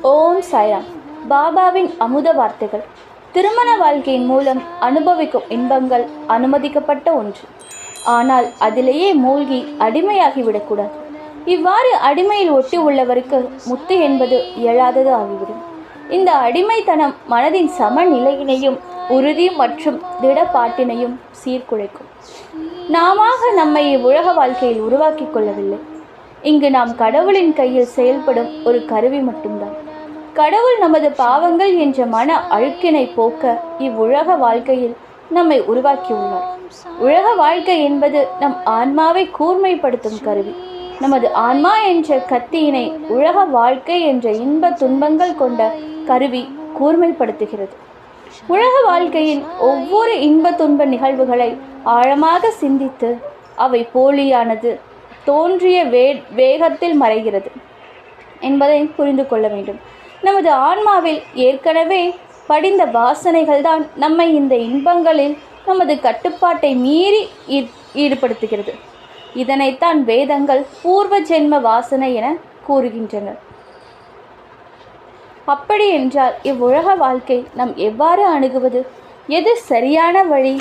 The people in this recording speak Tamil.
ஓம் சாய்ராம். பாபாவின் அமுத வார்த்தைகள். திருமண வாழ்க்கையின் மூலம் அனுபவிக்கும் இன்பங்கள் அனுமதிக்கப்பட்ட ஒன்று. ஆனால் அதிலேயே மூழ்கி அடிமையாகிவிடக்கூடாது. இவ்வாறு அடிமையில் ஒட்டி உள்ளவருக்கு முத்து என்பது இயலாதது ஆகிவிடும். இந்த அடிமைத்தனம் மனதின் சமநிலையினையும் உறுதி மற்றும் திடப்பாட்டினையும் சீர்குலைக்கும். நாம நம்மை உலக வாழ்க்கையில் உருவாக்கி கொள்ளவில்லை. இங்கு நாம் கடவுளின் கையில் செயல்படும் ஒரு கருவி மட்டும்தான். கடவுள் நமது பாவங்கள் என்ற மன அழுக்கினை போக்க இவ்வுலக வாழ்க்கையில் நம்மை உருவாக்கியுள்ளார். உலக வாழ்க்கை என்பது நம் ஆன்மாவை கூர்மைப்படுத்தும் கருவி. நமது ஆன்மா என்ற கத்தியினை உலக வாழ்க்கை என்ற இன்ப துன்பங்கள் கொண்ட கருவி கூர்மைப்படுத்துகிறது. உலக வாழ்க்கையின் ஒவ்வொரு இன்ப துன்ப நிகழ்வுகளை ஆழமாக சிந்தித்து அவை போலியானது தோன்றிய வே வேகத்தில் மறைகிறது என்பதை புரிந்து கொள்ள வேண்டும். நமது ஆன்மாவில் ஏற்கனவே படிந்த வாசனைகள் தான் நம்மை இந்த இன்பங்களில் நமது கட்டுப்பாட்டை மீறி ஈ- ஈடுபடுத்துகிறது. இதனைத்தான் வேதங்கள் பூர்வ ஜென்ம வாசனை என கூறுகின்றனர் அப்படி என்றால் இவ்வுலக வாழ்க்கை நாம் எவ்வாறு அணுகுவது? எது சரியான வழி?